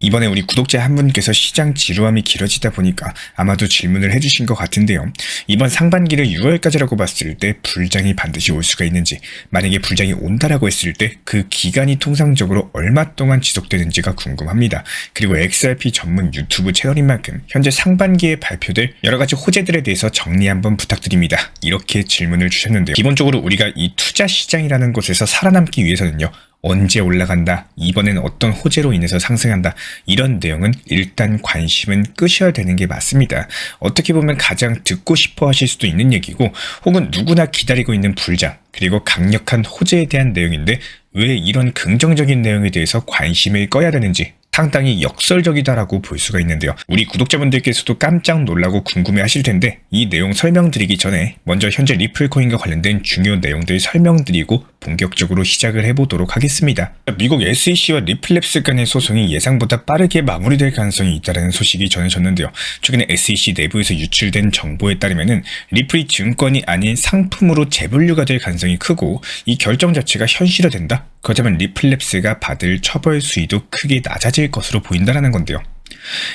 이번에 우리 구독자 한 분께서 시장 지루함이 길어지다 보니까 아마도 질문을 해주신 것 같은데요. 이번 상반기를 6월까지라고 봤을 때 불장이 반드시 올 수가 있는지, 만약에 불장이 온다라고 했을 때 그 기간이 통상적으로 얼마 동안 지속되는지가 궁금합니다. 그리고 XRP 전문 유튜브 채널인 만큼 현재 상반기에 발표될 여러 가지 호재들에 대해서 정리 한번 부탁드립니다. 이렇게 질문을 주셨는데요. 기본적으로 우리가 이 투자 시장이라는 곳에서 살아남기 위해서는요. 언제 올라간다, 이번엔 어떤 호재로 인해서 상승한다, 이런 내용은 일단 관심은 끄셔야 되는 게 맞습니다. 어떻게 보면 가장 듣고 싶어 하실 수도 있는 얘기고, 혹은 누구나 기다리고 있는 불장, 그리고 강력한 호재에 대한 내용인데, 왜 이런 긍정적인 내용에 대해서 관심을 꺼야 되는지 상당히 역설적이다라고 볼 수가 있는데요. 우리 구독자분들께서도 깜짝 놀라고 궁금해 하실 텐데 이 내용 설명드리기 전에 먼저 현재 리플코인과 관련된 중요 내용들 설명드리고 본격적으로 시작을 해보도록 하겠습니다. 미국 SEC와 리플랩스 간의 소송이 예상보다 빠르게 마무리될 가능성이 있다는 소식이 전해졌는데요. 최근에 SEC 내부에서 유출된 정보에 따르면은 리플이 증권이 아닌 상품으로 재분류가 될 가능성이 크고 이 결정 자체가 현실화된다. 그렇다면 리플랩스가 받을 처벌 수위도 크게 낮아질 것으로 보인다는 건데요.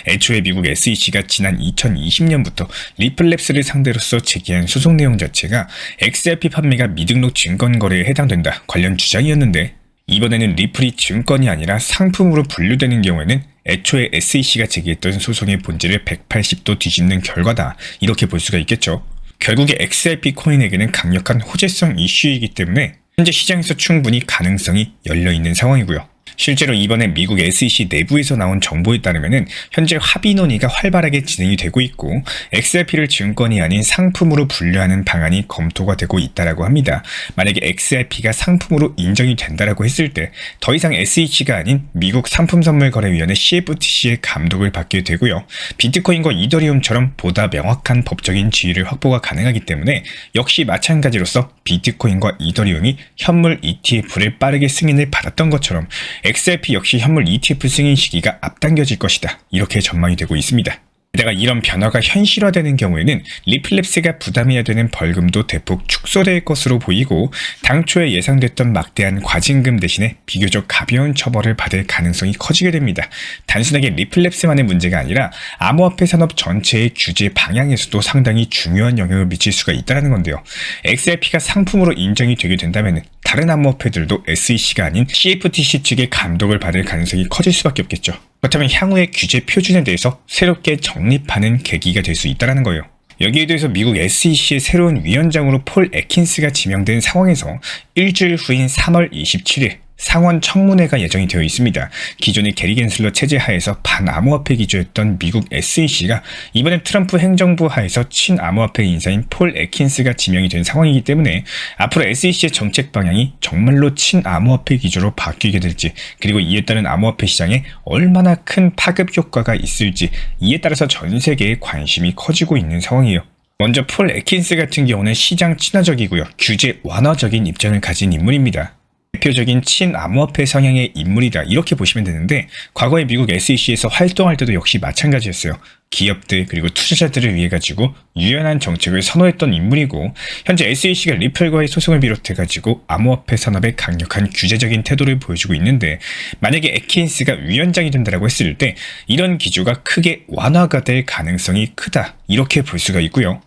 애초에 미국 SEC가 지난 2020년부터 리플랩스를 상대로서 제기한 소송 내용 자체가 XRP 판매가 미등록 증권 거래에 해당된다 관련 주장이었는데 이번에는 리플이 증권이 아니라 상품으로 분류되는 경우에는 애초에 SEC가 제기했던 소송의 본질을 180도 뒤집는 결과다 이렇게 볼 수가 있겠죠. 결국에 XRP 코인에게는 강력한 호재성 이슈이기 때문에 현재 시장에서 충분히 가능성이 열려 있는 상황이고요. 실제로 이번에 미국 SEC 내부에서 나온 정보에 따르면 현재 합의 논의가 활발하게 진행이 되고 있고 XRP를 증권이 아닌 상품으로 분류하는 방안이 검토가 되고 있다라고 합니다. 만약에 XRP가 상품으로 인정이 된다라고 했을 때 더 이상 SEC가 아닌 미국 상품선물거래위원회 CFTC의 감독을 받게 되고요. 비트코인과 이더리움처럼 보다 명확한 법적인 지위를 확보가 가능하기 때문에 역시 마찬가지로서 비트코인과 이더리움이 현물 ETF를 빠르게 승인을 받았던 것처럼 XRP 역시 현물 ETF 승인 시기가 앞당겨질 것이다. 이렇게 전망이 되고 있습니다. 게다가 이런 변화가 현실화되는 경우에는 리플랩스가 부담해야 되는 벌금도 대폭 축소될 것으로 보이고 당초에 예상됐던 막대한 과징금 대신에 비교적 가벼운 처벌을 받을 가능성이 커지게 됩니다. 단순하게 리플랩스만의 문제가 아니라 암호화폐 산업 전체의 규제 방향에서도 상당히 중요한 영향을 미칠 수가 있다는 건데요. XRP가 상품으로 인정이 되게 된다면 다른 암호화폐들도 SEC가 아닌 CFTC 측의 감독을 받을 가능성이 커질 수밖에 없겠죠. 그렇다면 향후의 규제 표준에 대해서 새롭게 정립하는 계기가 될 수 있다는 거예요. 여기에 대해서 미국 SEC의 새로운 위원장으로 폴 에킨스가 지명된 상황에서 일주일 후인 3월 27일 상원 청문회가 예정이 되어 있습니다. 기존의 게리 겐슬러 체제 하에서 반암호화폐 기조였던 미국 SEC가 이번에 트럼프 행정부 하에서 친암호화폐 인사인 폴 에킨스가 지명이 된 상황이기 때문에 앞으로 SEC의 정책 방향이 정말로 친암호화폐 기조로 바뀌게 될지 그리고 이에 따른 암호화폐 시장에 얼마나 큰 파급 효과가 있을지 이에 따라서 전 세계의 관심이 커지고 있는 상황이에요. 먼저 폴 에킨스 같은 경우는 시장 친화적이고요. 규제 완화적인 입장을 가진 인물입니다. 대표적인 친암호화폐 성향의 인물이다 이렇게 보시면 되는데 과거에 미국 SEC에서 활동할 때도 역시 마찬가지였어요. 기업들 그리고 투자자들을 위해 가지고 유연한 정책을 선호했던 인물이고 현재 SEC가 리플과의 소송을 비롯해 가지고 암호화폐 산업에 강력한 규제적인 태도를 보여주고 있는데 만약에 에킨스가 위원장이 된다라고 했을 때 이런 기조가 크게 완화가 될 가능성이 크다 이렇게 볼 수가 있고요.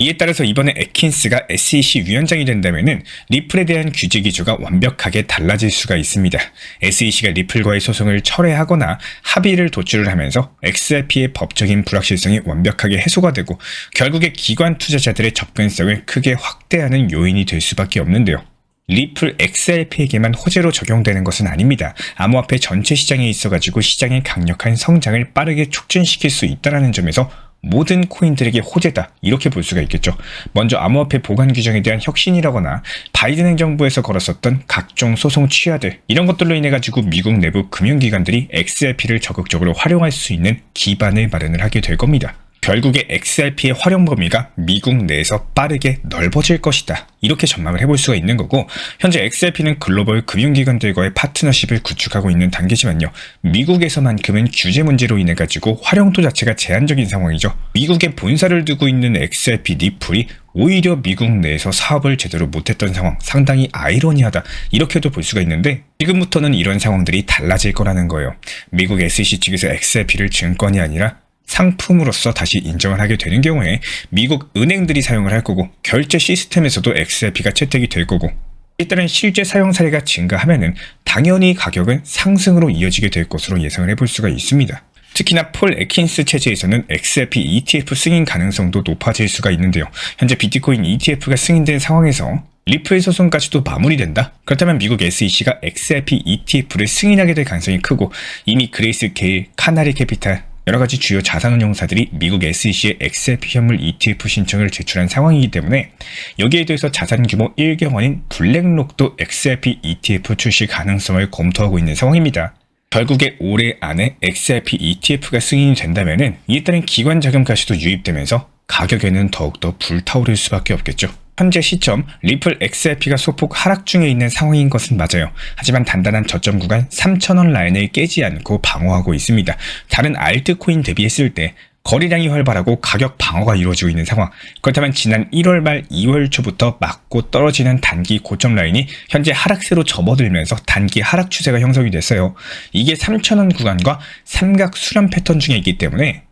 이에 따라서 이번에 에킨스가 SEC 위원장이 된다면 리플에 대한 규제 기조가 완벽하게 달라질 수가 있습니다. SEC가 리플과의 소송을 철회하거나 합의를 도출을 하면서 XRP의 법적인 불확실성이 완벽하게 해소가 되고 결국에 기관 투자자들의 접근성을 크게 확대하는 요인이 될 수밖에 없는데요. 리플 XRP에게만 호재로 적용되는 것은 아닙니다. 암호화폐 전체 시장에 있어가지고 시장의 강력한 성장을 빠르게 촉진시킬 수 있다는 점에서 모든 코인들에게 호재다 이렇게 볼 수가 있겠죠. 먼저 암호화폐 보관 규정에 대한 혁신이라거나 바이든 행정부에서 걸었었던 각종 소송 취하들 이런 것들로 인해 가지고 미국 내부 금융기관들이 XRP를 적극적으로 활용할 수 있는 기반을 마련을 하게 될 겁니다. 결국에 XRP의 활용 범위가 미국 내에서 빠르게 넓어질 것이다. 이렇게 전망을 해볼 수가 있는 거고 현재 XRP는 글로벌 금융기관들과의 파트너십을 구축하고 있는 단계지만요. 미국에서만큼은 규제 문제로 인해 가지고 활용도 자체가 제한적인 상황이죠. 미국에 본사를 두고 있는 XRP 리플이 오히려 미국 내에서 사업을 제대로 못했던 상황 상당히 아이러니하다 이렇게도 볼 수가 있는데 지금부터는 이런 상황들이 달라질 거라는 거예요. 미국 SEC 측에서 XRP를 증권이 아니라 상품으로서 다시 인정을 하게 되는 경우에 미국 은행들이 사용을 할 거고 결제 시스템에서도 XRP가 채택이 될 거고 일단은 실제 사용 사례가 증가하면은 당연히 가격은 상승으로 이어지게 될 것으로 예상을 해볼 수가 있습니다. 특히나 폴 에킨스 체제에서는 XRP ETF 승인 가능성도 높아질 수가 있는데요. 현재 비트코인 ETF가 승인된 상황에서 리플 소송까지도 마무리된다? 그렇다면 미국 SEC가 XRP ETF를 승인하게 될 가능성이 크고 이미 그레이스 게일, 카나리 캐피탈, 여러 가지 주요 자산운용사들이 미국 SEC의 현물 ETF 신청을 제출한 상황이기 때문에 여기에 대해서 자산 규모 1경 원인 블랙록도 XRP ETF 출시 가능성을 검토하고 있는 상황입니다. 결국에 올해 안에 XRP ETF가 승인이 된다면은 이에 따른 기관 자금까지도 유입되면서 가격에는 더욱더 불타오를 수밖에 없겠죠. 현재 시점 리플 XRP가 소폭 하락 중에 있는 상황인 것은 맞아요. 하지만 단단한 저점 구간 3,000원 라인을 깨지 않고 방어하고 있습니다. 다른 알트코인 대비했을 때 거래량이 활발하고 가격 방어가 이루어지고 있는 상황. 그렇다면 지난 1월 말 2월 초부터 맞고 떨어지는 단기 고점 라인이 현재 하락세로 접어들면서 단기 하락 추세가 형성이 됐어요. 이게 3,000원 구간과 삼각 수렴 패턴 중에 있기 때문에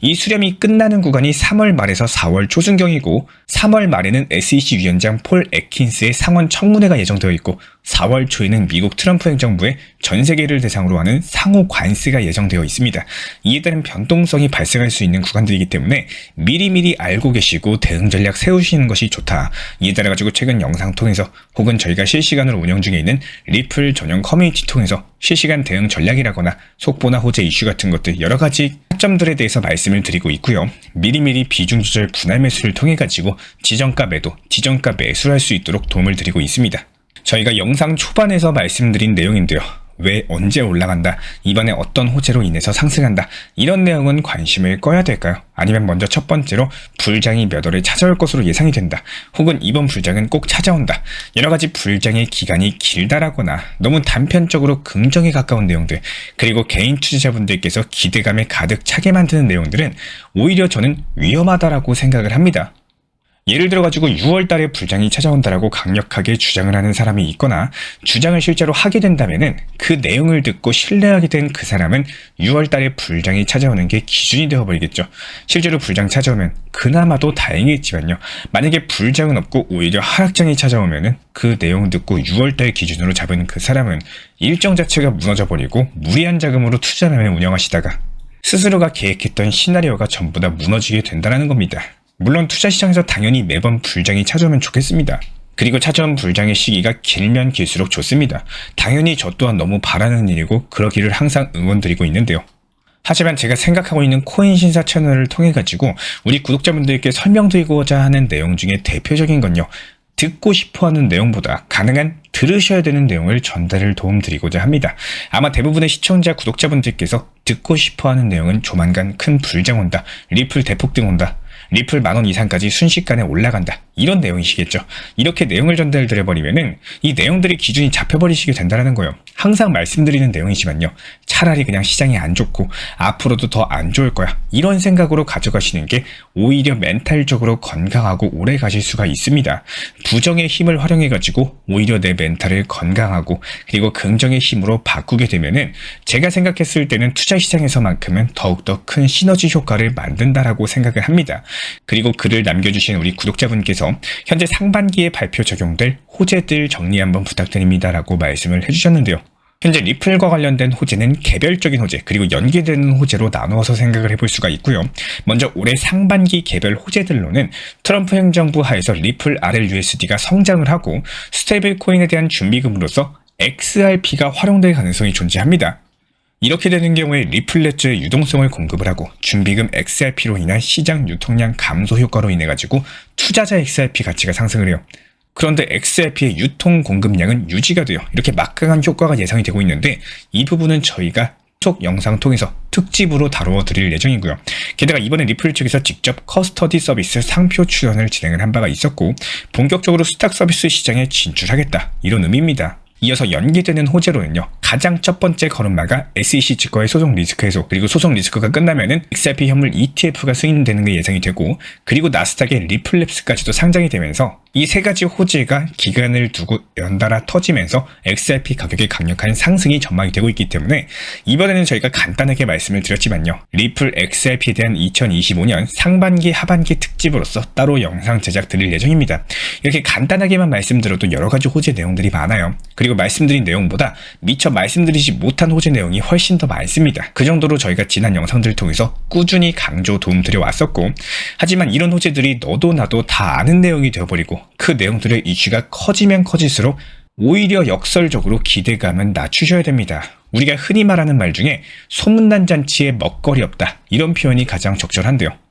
이 수렴이 끝나는 구간이 3월 말에서 4월 초순경이고 3월 말에는 SEC 위원장 폴 에킨스의 상원 청문회가 예정되어 있고 4월 초에는 미국 트럼프 행정부의 전 세계를 대상으로 하는 상호 관세가 예정되어 있습니다. 이에 따른 변동성이 발생할 수 있는 구간들이기 때문에 미리미리 알고 계시고 대응 전략 세우시는 것이 좋다. 이에 따라 가지고 최근 영상 통해서 혹은 저희가 실시간으로 운영 중에 있는 리플 전용 커뮤니티 통해서 실시간 대응 전략이라거나 속보나 호재 이슈 같은 것들 여러 가지 점들에 대해서 말씀을 드리고 있고요. 미리미리 비중 조절 분할 매수를 통해 가지고 지정가 매도, 지정가 매수를 할 수 있도록 도움을 드리고 있습니다. 저희가 영상 초반에서 말씀드린 내용인데요. 왜 언제 올라간다, 이번에 어떤 호재로 인해서 상승한다, 이런 내용은 관심을 꺼야 될까요? 아니면 먼저 첫 번째로 불장이 몇 월에 찾아올 것으로 예상이 된다, 혹은 이번 불장은 꼭 찾아온다, 여러 가지 불장의 기간이 길다라거나 너무 단편적으로 긍정에 가까운 내용들, 그리고 개인 투자자분들께서 기대감에 가득 차게 만드는 내용들은 오히려 저는 위험하다라고 생각을 합니다. 예를 들어 가지고 6월 달에 불장이 찾아온다라고 강력하게 주장을 하는 사람이 있거나 주장을 실제로 하게 된다면은 그 내용을 듣고 신뢰하게 된 그 사람은 6월 달에 불장이 찾아오는 게 기준이 되어 버리겠죠. 실제로 불장 찾아오면 그나마도 다행이겠지만요. 만약에 불장은 없고 오히려 하락장이 찾아오면은 그 내용 듣고 6월 달 기준으로 잡은 그 사람은 일정 자체가 무너져 버리고 무리한 자금으로 투자를 운영하시다가 스스로가 계획했던 시나리오가 전부 다 무너지게 된다는 겁니다. 물론 투자 시장에서 당연히 매번 불장이 찾아오면 좋겠습니다. 그리고 찾아온 불장의 시기가 길면 길수록 좋습니다. 당연히 저 또한 너무 바라는 일이고 그러기를 항상 응원드리고 있는데요. 하지만 제가 생각하고 있는 코인 신사 채널을 통해 가지고 우리 구독자분들께 설명드리고자 하는 내용 중에 대표적인 건요. 듣고 싶어 하는 내용보다 가능한 들으셔야 되는 내용을 전달을 도움드리고자 합니다. 아마 대부분의 시청자 구독자분들께서 듣고 싶어 하는 내용은 조만간 큰 불장 온다, 리플 대폭등 온다, 리플 만원 이상까지 순식간에 올라간다. 이런 내용이시겠죠. 이렇게 내용을 전달드려버리면은 이 내용들이 기준이 잡혀버리시게 된다는 거예요. 항상 말씀드리는 내용이지만요. 차라리 그냥 시장이 안 좋고 앞으로도 더 안 좋을 거야. 이런 생각으로 가져가시는 게 오히려 멘탈적으로 건강하고 오래 가실 수가 있습니다. 부정의 힘을 활용해 가지고 오히려 내 멘탈을 건강하고 그리고 긍정의 힘으로 바꾸게 되면은 제가 생각했을 때는 투자 시장에서만큼은 더욱더 큰 시너지 효과를 만든다라고 생각을 합니다. 그리고 글을 남겨주신 우리 구독자분께서 현재 상반기에 발표 적용될 호재들 정리 한번 부탁드립니다라고 말씀을 해주셨는데요. 현재 리플과 관련된 호재는 개별적인 호재 그리고 연계되는 호재로 나누어서 생각을 해볼 수가 있고요. 먼저 올해 상반기 개별 호재들로는 트럼프 행정부 하에서 리플 RLUSD가 성장을 하고 스테이블 코인에 대한 준비금으로서 XRP가 활용될 가능성이 존재합니다. 이렇게 되는 경우에 리플렛즈의 유동성을 공급을 하고 준비금 XRP로 인한 시장 유통량 감소 효과로 인해 가지고 투자자 XRP 가치가 상승을 해요. 그런데 XRP의 유통 공급량은 유지가 돼요. 이렇게 막강한 효과가 예상이 되고 있는데 이 부분은 저희가 속 영상 통해서 특집으로 다루어 드릴 예정이고요. 게다가 이번에 리플 측에서 직접 커스터디 서비스 상표 출원을 진행을 한 바가 있었고 본격적으로 수탁 서비스 시장에 진출하겠다 이런 의미입니다. 이어서 연계되는 호재로는요. 가장 첫 번째 걸음마가 SEC 측과의 소송 리스크 해소 그리고 소송 리스크가 끝나면은 XRP 현물 ETF가 승인되는 게 예상이 되고 그리고 나스닥의 리플랩스까지도 상장이 되면서 이 세 가지 호재가 기간을 두고 연달아 터지면서 XRP 가격의 강력한 상승이 전망이 되고 있기 때문에 이번에는 저희가 간단하게 말씀을 드렸지만요. 리플 XRP에 대한 2025년 상반기 하반기 특집으로서 따로 영상 제작 드릴 예정입니다. 이렇게 간단하게만 말씀드려도 여러 가지 호재 내용들이 많아요. 그리고 말씀드린 내용보다 미처 말 씀드리지 못한 호재 내용이 훨씬 더 많습니다. 그 정도로 저희가 지난 영상들을 통해서 꾸준히 강조 도움 드려왔었고 하지만 이런 호재들이 너도 나도 다 아는 내용이 되어버리고 그 내용들의 이슈가 커지면 커질수록 오히려 역설적으로 기대감은 낮추셔야 됩니다. 우리가 흔히 말하는 말 중에 소문난 잔치에 먹거리 없다 이런 표현이 가장 적절한데요.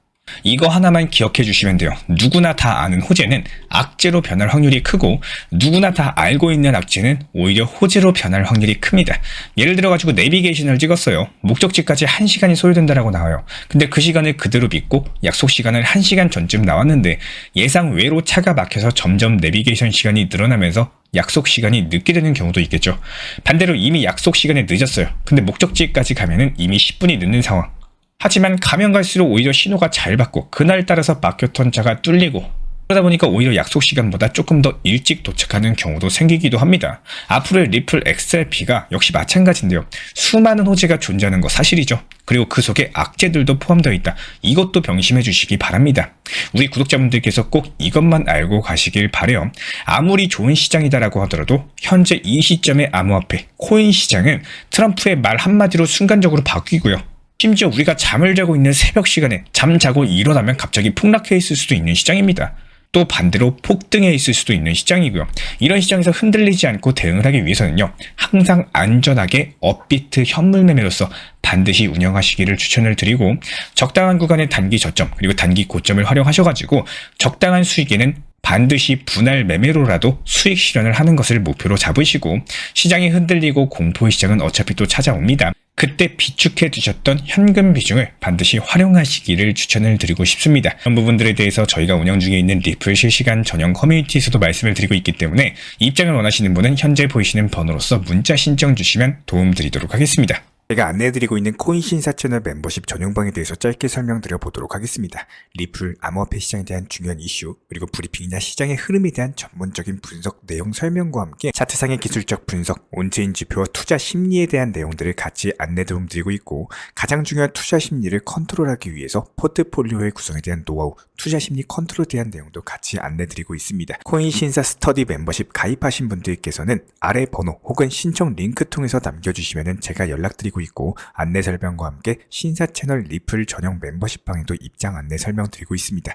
이거 하나만 기억해 주시면 돼요. 누구나 다 아는 호재는 악재로 변할 확률이 크고 누구나 다 알고 있는 악재는 오히려 호재로 변할 확률이 큽니다. 예를 들어 가지고 내비게이션을 찍었어요. 목적지까지 1시간이 소요된다라고 나와요. 근데 그 시간을 그대로 믿고 약속 시간을 1시간 전쯤 나왔는데 예상 외로 차가 막혀서 점점 내비게이션 시간이 늘어나면서 약속 시간이 늦게 되는 경우도 있겠죠. 반대로 이미 약속 시간에 늦었어요. 근데 목적지까지 가면은 이미 10분이 늦는 상황. 하지만 가면 갈수록 오히려 신호가 잘 받고 그날 따라서 막혔던 차가 뚫리고 그러다 보니까 오히려 약속 시간보다 조금 더 일찍 도착하는 경우도 생기기도 합니다. 앞으로의 리플 XRP가 역시 마찬가지인데요. 수많은 호재가 존재하는 거 사실이죠. 그리고 그 속에 악재들도 포함되어 있다. 이것도 병심해 주시기 바랍니다. 우리 구독자분들께서 꼭 이것만 알고 가시길 바래요. 아무리 좋은 시장이다라고 하더라도 현재 이 시점의 암호화폐 코인 시장은 트럼프의 말 한마디로 순간적으로 바뀌고요. 심지어 우리가 잠을 자고 있는 새벽 시간에 잠 자고 일어나면 갑자기 폭락해 있을 수도 있는 시장입니다. 또 반대로 폭등해 있을 수도 있는 시장이고요. 이런 시장에서 흔들리지 않고 대응을 하기 위해서는요. 항상 안전하게 업비트 현물 매매로서 반드시 운영하시기를 추천을 드리고 적당한 구간의 단기 저점 그리고 단기 고점을 활용하셔가지고 적당한 수익에는 반드시 분할 매매로라도 수익 실현을 하는 것을 목표로 잡으시고 시장이 흔들리고 공포의 시장은 어차피 또 찾아옵니다. 그때 비축해 두셨던 현금 비중을 반드시 활용하시기를 추천을 드리고 싶습니다. 이런 부분들에 대해서 저희가 운영 중에 있는 리플 실시간 전용 커뮤니티에서도 말씀을 드리고 있기 때문에 입장을 원하시는 분은 현재 보이시는 번호로서 문자 신청 주시면 도움 드리도록 하겠습니다. 제가 안내해드리고 있는 코인 신사 채널 멤버십 전용방에 대해서 짧게 설명드려 보도록 하겠습니다. 리플, 암호화폐 시장에 대한 중요한 이슈, 그리고 브리핑이나 시장의 흐름에 대한 전문적인 분석 내용 설명과 함께 차트상의 기술적 분석, 온체인 지표와 투자 심리에 대한 내용들을 같이 안내 도움 드리고 있고 가장 중요한 투자 심리를 컨트롤하기 위해서 포트폴리오의 구성에 대한 노하우, 투자 심리 컨트롤에 대한 내용도 같이 안내 드리고 있습니다. 코인 신사 스터디 멤버십 가입하신 분들께서는 아래 번호 혹은 신청 링크 통해서 남겨주시면 제가 연락 드리고 있고 안내 설명과 함께 신사 채널 리플 전용 멤버십 방에도 입장 안내 설명 드리고 있습니다.